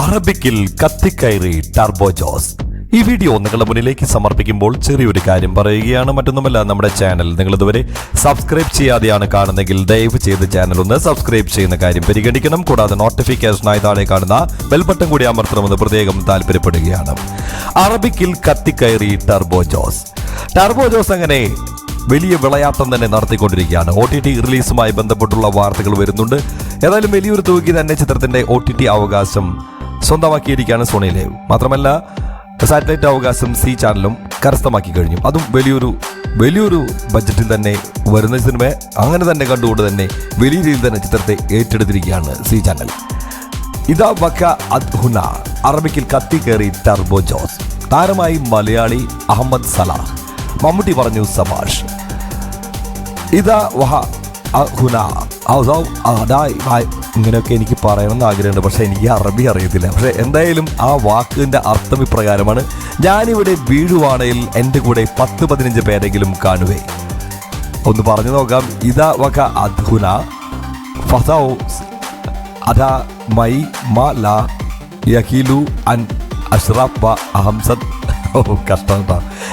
അറബിക്കിൽ കത്തിക്കയറി ടർബോ ജോസ് ഈ വീഡിയോ നിങ്ങളുടെ മുന്നിലേക്ക് സമർപ്പിക്കുമ്പോൾ ചെറിയൊരു കാര്യം പറയുകയാണ് മറ്റൊന്നുമല്ല നമ്മുടെ ചാനൽ നിങ്ങൾ ഇതുവരെ സബ്സ്ക്രൈബ് ചെയ്യാതെയാണ് കാണുന്നെങ്കിൽ ദയവ് ചെയ്ത് ചാനൽ ഒന്ന് സബ്സ്ക്രൈബ് ചെയ്യുന്ന കാര്യം പരിഗണിക്കണം. കൂടാതെ നോട്ടിഫിക്കേഷനായി താഴെ കാണുന്ന ബെൽബട്ടൺ കൂടി അമർത്തണമെന്ന് പ്രത്യേകം താല്പര്യപ്പെടുകയാണ്. അറബിക്കിൽ കത്തിക്കയറി ടർബോ ജോസ് ടർബോ ജോസ് അങ്ങനെ വലിയ വിളയാട്ടം തന്നെ നടത്തിക്കൊണ്ടിരിക്കുകയാണ്. ഒ ടി ടി റിലീസുമായി ബന്ധപ്പെട്ടുള്ള വാർത്തകൾ വരുന്നുണ്ട്. ഏതായാലും വലിയൊരു തുകയ്ക്ക് തന്നെ ചിത്രത്തിന്റെ ഒ ടി ടി അവകാശം സ്വന്തമാക്കിയിരിക്കുകയാണ് സോണി ലൈവ് മാത്രമല്ല സാറ്റലൈറ്റ് അവകാശം സി ചാനലും കരസ്ഥമാക്കി കഴിഞ്ഞു. അതും വലിയൊരു വലിയൊരു ബജറ്റിൽ തന്നെ വരുന്ന സിനിമ അങ്ങനെ തന്നെ കണ്ടുകൊണ്ട് തന്നെ വലിയ രീതിയിൽ തന്നെ ചിത്രത്തെ ഏറ്റെടുത്തിരിക്കുകയാണ് സി ചാനൽ. ഇതാ വക്ക അദ്ഹുന അറബിക്കിൽ കത്തി കയറി ടർബോ ജോസ്. താരമായി മലയാളി അഹമ്മദ് സലാഹ്. മമ്മൂട്ടി പറഞ്ഞു സബാഷ്. ഇതാ വഹ അഹുന ഇങ്ങനെയൊക്കെ എനിക്ക് പറയണമെന്ന് ആഗ്രഹമുണ്ട്. പക്ഷേ എനിക്ക് അറബി അറിയത്തില്ല. പക്ഷേ എന്തായാലും ആ വാക്കിന്റെ അർത്ഥം ഇപ്രകാരമാണ്. ഞാനിവിടെ വീഴുവാണെങ്കിൽ എന്റെ കൂടെ പത്ത് പതിനഞ്ച് പേരെങ്കിലും കാണുവേ. ഒന്ന് പറഞ്ഞു നോക്കാം. ഇതാ വക അദ്ഹുന. ഫസൗ അതാ മൈ മ ല അൻ അഷ്റഫ് അഹംസദ്. ഓ കഷ്ടം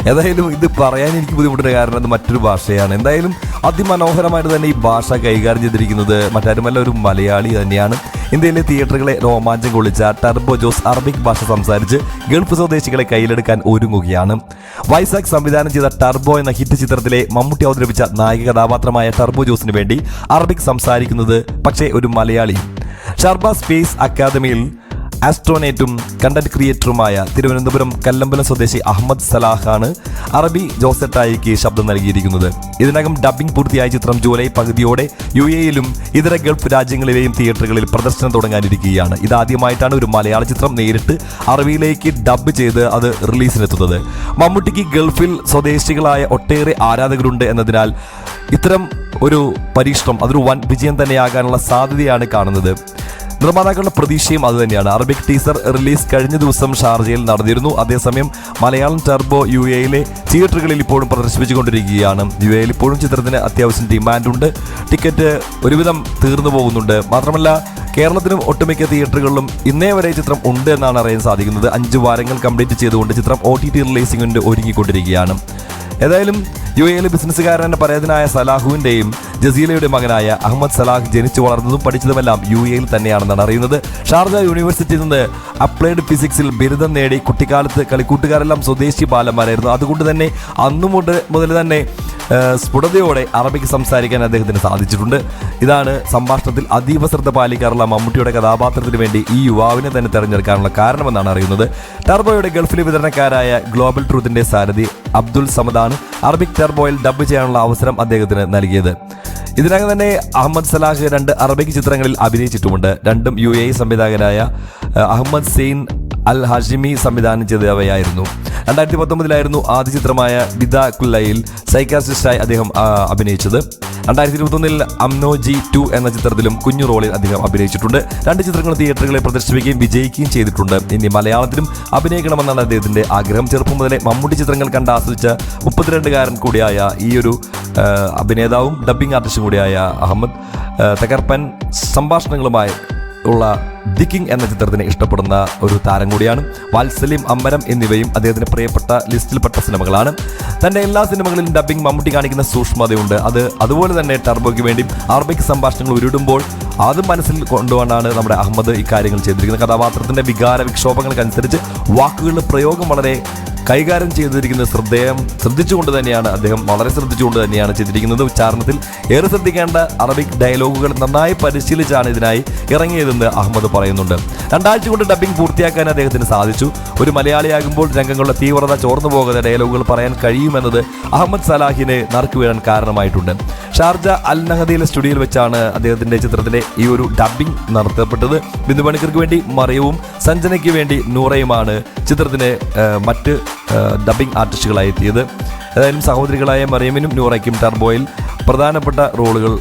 ഏതായാലും ഇത് പറയാൻ എനിക്ക് ബുദ്ധിമുട്ടുണ്ട് കാരണം അത് മറ്റൊരു ഭാഷയാണ്. എന്തായാലും അതിമനോഹരമായിട്ട് തന്നെ ഈ ഭാഷ കൈകാര്യം ചെയ്തിരിക്കുന്നത് മറ്റാരുമല്ല ഒരു മലയാളി തന്നെയാണ്. ഇന്ത്യയിലെ തിയേറ്ററുകളെ രോമാഞ്ചം കൊള്ളിച്ച ടർബോ ജോസ് അറബിക് ഭാഷ സംസാരിച്ച് ഗൾഫ് സ്വദേശികളെ കയ്യിലെടുക്കാൻ ഒരുങ്ങുകയാണ്. വൈസാഖ് സംവിധാനം ചെയ്ത ടർബോ എന്ന ഹിറ്റ് ചിത്രത്തിലെ മമ്മൂട്ടി അവതരിപ്പിച്ച നായക കഥാപാത്രമായ ടർബോ ജോസിന് വേണ്ടി അറബിക് സംസാരിക്കുന്നത് പക്ഷേ ഒരു മലയാളി. ഷർബ സ്പേസ് അക്കാദമിയിൽ ആസ്ട്രോനേറ്റും കണ്ടന്റ് ക്രിയേറ്ററുമായ തിരുവനന്തപുരം കല്ലമ്പലം സ്വദേശി അഹമ്മദ് സലാഹാണ് അറബി ജോസെട്ടായിക്ക് ശബ്ദം നൽകിയിരിക്കുന്നത്. ഇതിനകം ഡബ്ബിംഗ് പൂർത്തിയായ ചിത്രം ജൂലൈ പകുതിയോടെ യു എയിലും ഇതര ഗൾഫ് രാജ്യങ്ങളിലെയും തിയേറ്ററുകളിൽ പ്രദർശനം തുടങ്ങാനിരിക്കുകയാണ്. ഇതാദ്യമായിട്ടാണ് ഒരു മലയാള ചിത്രം നേരിട്ട് അറബിയിലേക്ക് ഡബ്ബ് ചെയ്ത് അത് റിലീസിനെത്തുന്നത് മമ്മൂട്ടിക്ക് ഗൾഫിൽ സ്വദേശികളായ ഒട്ടേറെ ആരാധകരുണ്ട് എന്നതിനാൽ ഇത്തരം ഒരു പരീക്ഷണം അതൊരു വൻ വിജയം തന്നെയാകാനുള്ള സാധ്യതയാണ് കാണുന്നത്. നിർമ്മാതാക്കളുടെ പ്രതീക്ഷയും അതുതന്നെയാണ്. അറബിക് ടീസർ റിലീസ് കഴിഞ്ഞ ദിവസം ഷാർജയിൽ നടന്നിരുന്നു. അതേസമയം മലയാളം ടർബോ യു എയിലെ തിയേറ്ററുകളിൽ ഇപ്പോഴും പ്രദർശിപ്പിച്ചുകൊണ്ടിരിക്കുകയാണ്. യു എയിൽ ഇപ്പോഴും ചിത്രത്തിന് അത്യാവശ്യം ഡിമാൻഡുണ്ട്. ടിക്കറ്റ് ഒരുവിധം തീർന്നു പോകുന്നുണ്ട്. മാത്രമല്ല കേരളത്തിലും ഒട്ടുമിക്ക തിയേറ്ററുകളിലും ഇന്നേ വരെ ചിത്രം ഉണ്ട് എന്നാണ് അറിയാൻ സാധിക്കുന്നത്. അഞ്ച് വാരങ്ങൾ കംപ്ലീറ്റ് ചെയ്തുകൊണ്ട് ചിത്രം ഒ ടി ടി റിലീസിംഗിന് ഒരുങ്ങിക്കൊണ്ടിരിക്കുകയാണ്. ഏതായാലും യു എയിലെ ബിസിനസ്സുകാരന്റെ പരേതനായ സലാഹുവിന്റെയും ജസീലയുടെ മകനായ അഹമ്മദ് സലാഹ് ജനിച്ചു വളർന്നതും പഠിച്ചതുമെല്ലാം യു എയിൽ തന്നെയാണെന്നാണ് അറിയുന്നത്. ഷാർജ യൂണിവേഴ്സിറ്റിയിൽ നിന്ന് അപ്ലൈഡ് ഫിസിക്സിൽ ബിരുദം നേടി കുട്ടിക്കാലത്ത് കളിക്കൂട്ടുകാരെല്ലാം സ്വദേശി ബാലന്മാരായിരുന്നു. അതുകൊണ്ട് തന്നെ അന്നു മുതൽ തന്നെ സ്ഫുടതയോടെ അറബിക്ക് സംസാരിക്കാൻ അദ്ദേഹത്തിന് സാധിച്ചിട്ടുണ്ട്. ഇതാണ് സംഭാഷണത്തിൽ അതീവ ശ്രദ്ധ പാലിക്കാറുള്ള മമ്മൂട്ടിയുടെ കഥാപാത്രത്തിന് വേണ്ടി ഈ യുവാവിനെ തന്നെ തെരഞ്ഞെടുക്കാനുള്ള കാരണമെന്നാണ് അറിയുന്നത്. ടർബോയുടെ ഗൾഫിലെ വിതരണക്കാരായ ഗ്ലോബൽ ട്രൂത്തിന്റെ സാരഥി അബ്ദുൽ സമദാണ് അറബിക് ടർബോയിൽ ഡബ് ചെയ്യാനുള്ള അവസരം അദ്ദേഹത്തിന് നൽകിയത്. ഇതിനകം തന്നെ അഹമ്മദ് സലാഹ് രണ്ട് അറബിക് ചിത്രങ്ങളിൽ അഭിനയിച്ചിട്ടുമുണ്ട്. രണ്ടും യു എ സംവിധായകനായ അഹമ്മദ് സെയിൻ അൽ ഹാഷിമി സംവിധാനം ചെയ്തവയായിരുന്നു രണ്ടായിരത്തി പത്തൊമ്പതിലായിരുന്നു ആദ്യ ചിത്രമായ ബിദ കുല്ലയിൽ സൈക്കാസിസ്റ്റായി അദ്ദേഹം അഭിനയിച്ചത്. രണ്ടായിരത്തി ഇരുപത്തൊന്നിൽ അംനോജി ടു എന്ന ചിത്രത്തിലും കുഞ്ഞു റോളിൽ അദ്ദേഹം അഭിനയിച്ചിട്ടുണ്ട്. രണ്ട് ചിത്രങ്ങൾ തിയേറ്ററുകളിൽ പ്രദർശിപ്പിക്കുകയും വിജയിക്കുകയും ചെയ്തിട്ടുണ്ട്. ഇനി മലയാളത്തിലും അഭിനയിക്കണമെന്നാണ് അദ്ദേഹത്തിന്റെ ആഗ്രഹം. ചെറുപ്പം മുതലേ മമ്മൂട്ടി ചിത്രങ്ങൾ കണ്ട് ആസ്വദിച്ച മുപ്പത്തിരണ്ടുകാരൻ കൂടിയായ ഈ ഒരു അഭിനേതാവും ഡബ്ബിംഗ് ആർട്ടിസ്റ്റും കൂടിയായ അഹമ്മദ് തകർപ്പൻ സംഭാഷണങ്ങളുമായി ഉള്ള ദി കിങ് എന്ന ചിത്രത്തിന് ഇഷ്ടപ്പെടുന്ന ഒരു താരം കൂടിയാണ്. വാത്സല്യം അമ്മരം എന്നിവയും അദ്ദേഹത്തിന് പ്രിയപ്പെട്ട ലിസ്റ്റിൽപ്പെട്ട സിനിമകളാണ്. തന്റെ എല്ലാ സിനിമകളിലും ഡബ്ബിംഗ് മമ്മൂട്ടി കാണിക്കുന്ന സൂക്ഷ്മതയുണ്ട്. അത് അതുപോലെ തന്നെ ടർബോയ്ക്ക് വേണ്ടി അറബിക് സംഭാഷണങ്ങൾ ഉരുടുമ്പോൾ അത് മനസ്സിൽ കൊണ്ടുകൊണ്ടാണ് നമ്മുടെ അഹമ്മദ് ഇക്കാര്യങ്ങൾ ചെയ്തിരിക്കുന്നത്. കഥാപാത്രത്തിന്റെ വികാര വിക്ഷോഭങ്ങൾക്കനുസരിച്ച് വാക്കുകളുടെ പ്രയോഗം വളരെ കൈകാര്യം ചെയ്തിരിക്കുന്ന ശ്രദ്ധേയം ശ്രദ്ധിച്ചുകൊണ്ട് തന്നെയാണ് അദ്ദേഹം വളരെ ശ്രദ്ധിച്ചുകൊണ്ട് തന്നെയാണ് ചെയ്തിരിക്കുന്നത്. ഉച്ചാരണത്തിൽ ഏറെ ശ്രദ്ധിക്കേണ്ട അറബിക് ഡയലോഗുകൾ നന്നായി പരിശീലിച്ചാണ് ഇതിനായി ഇറങ്ങിയതെന്ന് അഹമ്മദ് പറയുന്നുണ്ട്. രണ്ടാഴ്ച കൊണ്ട് ഡബ്ബിംഗ് പൂർത്തിയാക്കാൻ അദ്ദേഹത്തിന് സാധിച്ചു. ഒരു മലയാളിയാകുമ്പോൾ രംഗങ്ങളുടെ തീവ്രത ചോർന്നു പോകാതെ ഡയലോഗുകൾ പറയാൻ കഴിയുമെന്നത് അഹമ്മദ് സലാഹിനെ നറുക്ക് വീഴാൻ കാരണമായിട്ടുണ്ട്. ഷാർജ അൽ നഹദയിലെ സ്റ്റുഡിയോയിൽ വെച്ചാണ് അദ്ദേഹത്തിന്റെ ചിത്രത്തിലെ ഈ ഒരു ഡബ്ബിംഗ് നടത്തപ്പെട്ടത്. ബിന്ദു പണിക്കർക്ക് വേണ്ടി മറിയവും സഞ്ജനയ്ക്ക് വേണ്ടി നൂറയുമാണ് ചിത്രത്തിന് മറ്റ് ഡബ്ബിംഗ് ആർട്ടിസ്റ്റുകളായി എത്തിയത്. ഏതായാലും സഹോദരികളായ മറിയമിനും നൂറയ്ക്കും ടർബോയിൽ പ്രധാനപ്പെട്ട റോളുകൾ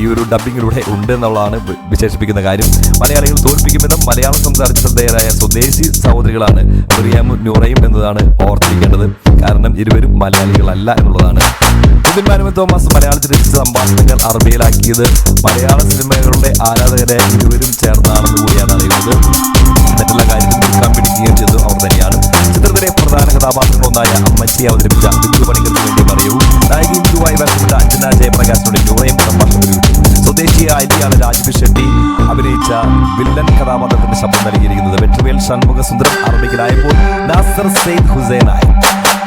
ഈ ഒരു ഡബിങ്ങിലൂടെ ഉണ്ട് എന്നുള്ളതാണ് വിശേഷിപ്പിക്കുന്ന കാര്യം. മലയാളികൾ തോൽപ്പിക്കുമെന്നും മലയാള സംസാരിച്ച ശ്രദ്ധേയരായ സ്വദേശി സഹോദരികളാണ് റിയാമും നൂറയും എന്നതാണ് ഓർത്തിരിക്കേണ്ടത്. കാരണം ഇരുവരും മലയാളികളല്ല എന്നുള്ളതാണ്. നിതിൻ തോമസ് മലയാളത്തിൽ രചിച്ച സംഭാഷണങ്ങൾ അറബിയിലാക്കിയത് മലയാള സിനിമകളുടെ ആരാധകരെ ഇരുവരും ചേർന്നാണെന്ന് കൂടിയാണ് അറിയുന്നത്. മറ്റുള്ള കാര്യത്തിൽ നിൽക്കാൻ പിടിക്കുകയും ചെയ്തു. അവർ തന്നെയാണ്. ചിത്രത്തിലെ പ്രധാന കഥാപാത്രങ്ങളൊന്നായ അമ്മച്ചി അവതരിപ്പിച്ച ബിന്ദു പണികൾക്ക് വേണ്ടി പറയൂ. നായികയും ഇന്ദുവായി വരപ്പെട്ട ജയപ്രകാശിനോട് ന്യൂറയും സംഭാഷണം സ്വദേശിയായ ഇന്ത്യയാണ് രാജ്വി ഷെട്ടി അഭിനയിച്ച വില്ലൻ കഥാപാത്രത്തിന്റെ ശബ്ദം നൽകിയിരിക്കുന്നത് വെട്ടുവേൽ ഷൺമുഖ സുന്ദരം അറബിക്കലായപ്പോൾ നാസർ സെയ്ദ് ഹുസൈനായി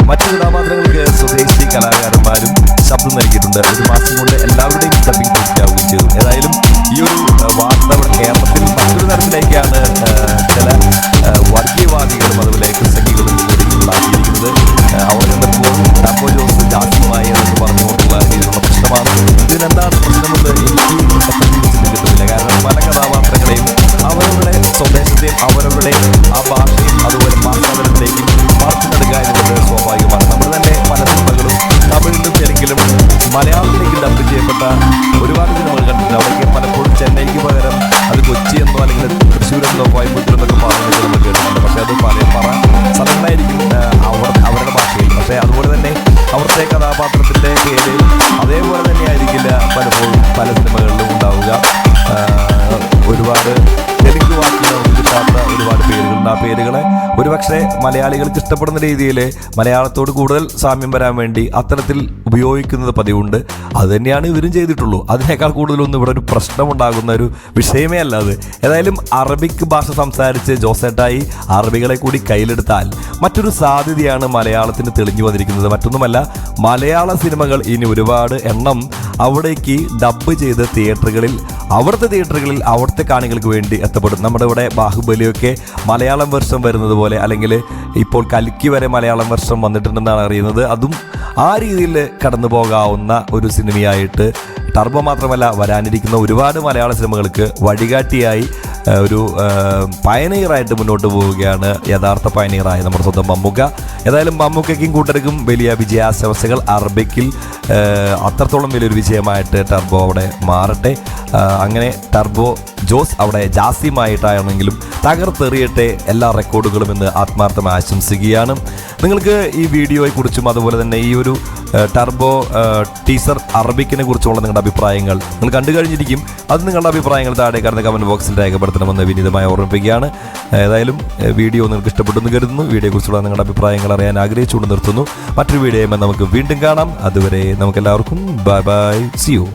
മറ്റു കഥാപാത്രങ്ങൾക്ക് സ്വദേശി കലാകാരന്മാരും ശബ്ദം നൽകിയിട്ടുണ്ട്. ഒരു മാസം കൊണ്ട് എല്ലാവരുടെയും ഡബിംഗ് പൂർത്തിയാവുകയും ചെയ്തു. ഏതായാലും ഈ ഒരു വാർത്ത നമ്മുടെ കേരളത്തിൽ മറ്റൊരു തരത്തിലേക്കാണ് ഇതിനെന്താണ് പ്രശ്നമെന്ന് എനിക്ക് എത്രയും കിട്ടുന്നില്ല കാരണം പല കഥാപാത്രങ്ങളെയും അവരവരുടെ സ്വദേശത്തെയും അവരവരുടെ ആ ഭാഷയും അതുപോലെ ഭാഷാതലത്തിലേക്കും നൽകുക എന്നുള്ളത് സ്വാഭാവികമാണ്. നമ്മൾ തന്നെ പല സിനിമകളും തമിഴിലും തെലുങ്കിലും മലയാളത്തിലേക്ക് ഡബ് ചെയ്യപ്പെട്ട ഒരുപാട് ഒരുപക്ഷെ മലയാളികൾക്ക് ഇഷ്ടപ്പെടുന്ന രീതിയിൽ മലയാളത്തോട് കൂടുതൽ സാമ്യം വരാൻ വേണ്ടി അത്തരത്തിൽ ഉപയോഗിക്കുന്നത് പതിവുണ്ട്. അത് തന്നെയാണ് ഇവരും ചെയ്തിട്ടുള്ളൂ. അതിനേക്കാൾ കൂടുതലൊന്നും ഇവിടെ ഒരു പ്രശ്നമുണ്ടാകുന്ന ഒരു വിഷയമേ അല്ല അത്. ഏതായാലും അറബിക് ഭാഷ സംസാരിച്ച് ജോസേട്ടായി അറബികളെ കൂടി കയ്യിലെടുത്താൽ മറ്റൊരു സാധ്യതയാണ് മലയാളത്തിന് തെളിഞ്ഞു വന്നിരിക്കുന്നത്. മറ്റൊന്നുമല്ല മലയാള സിനിമകൾ ഇനി ഒരുപാട് എണ്ണം അവിടേക്ക് ഡബ് ചെയ്ത് തിയേറ്ററുകളിൽ അവിടുത്തെ തിയേറ്ററുകളിൽ അവിടുത്തെ കാണികൾക്ക് വേണ്ടി എത്തപ്പെടും. നമ്മുടെ ഇവിടെ ബാഹുബലിയൊക്കെ മലയാളം വർഷം വരുന്നത് പോലെ അല്ലെങ്കിൽ ഇപ്പോൾ കൽക്കി വരെ മലയാളം വർഷം വന്നിട്ടുണ്ടെന്നാണ് അറിയുന്നത്. അതും ആ രീതിയിൽ കടന്നു പോകാവുന്ന ഒരു സിനിമയായിട്ട് ടർബോ മാത്രമല്ല വരാനിരിക്കുന്ന ഒരുപാട് മലയാള സിനിമകൾക്ക് വഴികാട്ടിയായി ഒരു പയനീറായിട്ട് മുന്നോട്ട് പോവുകയാണ് യഥാർത്ഥ പയനീറായ നമ്മുടെ സ്വന്തം മമ്മൂക്ക. ഏതായാലും മമ്മൂക്കയ്ക്കും കൂട്ടർക്കും വലിയ വിജയാശംസകൾ. അറബിക്കിൽ അത്രത്തോളം വലിയൊരു വിജയമായിട്ട് ടർബോ അവിടെ മാറട്ടെ. അങ്ങനെ ടർബോ ജോസ് അവിടെ ജാസ്യമായിട്ടാണെങ്കിലും തകർത്തെറിയട്ടെ എല്ലാ റെക്കോർഡുകളും എന്ന് ആത്മാർത്ഥം ആശംസിക്കുകയാണ്. നിങ്ങൾക്ക് ഈ വീഡിയോയെക്കുറിച്ചും അതുപോലെ തന്നെ ഈ ഒരു ടർബോ ടീസർ അറബിക്കിനെ കുറിച്ചുള്ള നിങ്ങളുടെ അഭിപ്രായങ്ങൾ നിങ്ങൾ കണ്ടു കഴിഞ്ഞിരിക്കും. അത് നിങ്ങളുടെ അഭിപ്രായങ്ങൾ താഴെ കടന്ന് കമന്റ് ബോക്സിൽ രേഖപ്പെടുത്തണമെന്ന് വിനീതമായി ഓർമ്മിപ്പിക്കുകയാണ്. ഏതായാലും വീഡിയോ നിങ്ങൾക്ക് ഇഷ്ടപ്പെട്ടു എന്ന് കരുതുന്നു. വീഡിയോയെക്കുറിച്ചുള്ള നിങ്ങളുടെ അഭിപ്രായങ്ങൾ അറിയാൻ ആഗ്രഹിച്ചുകൊണ്ട് നിർത്തുന്നു. മറ്റൊരു വീഡിയോയുമായി നമുക്ക് വീണ്ടും കാണാം. അതുവരെ നമുക്ക് എല്ലാവർക്കും ബൈ ബൈ സി യു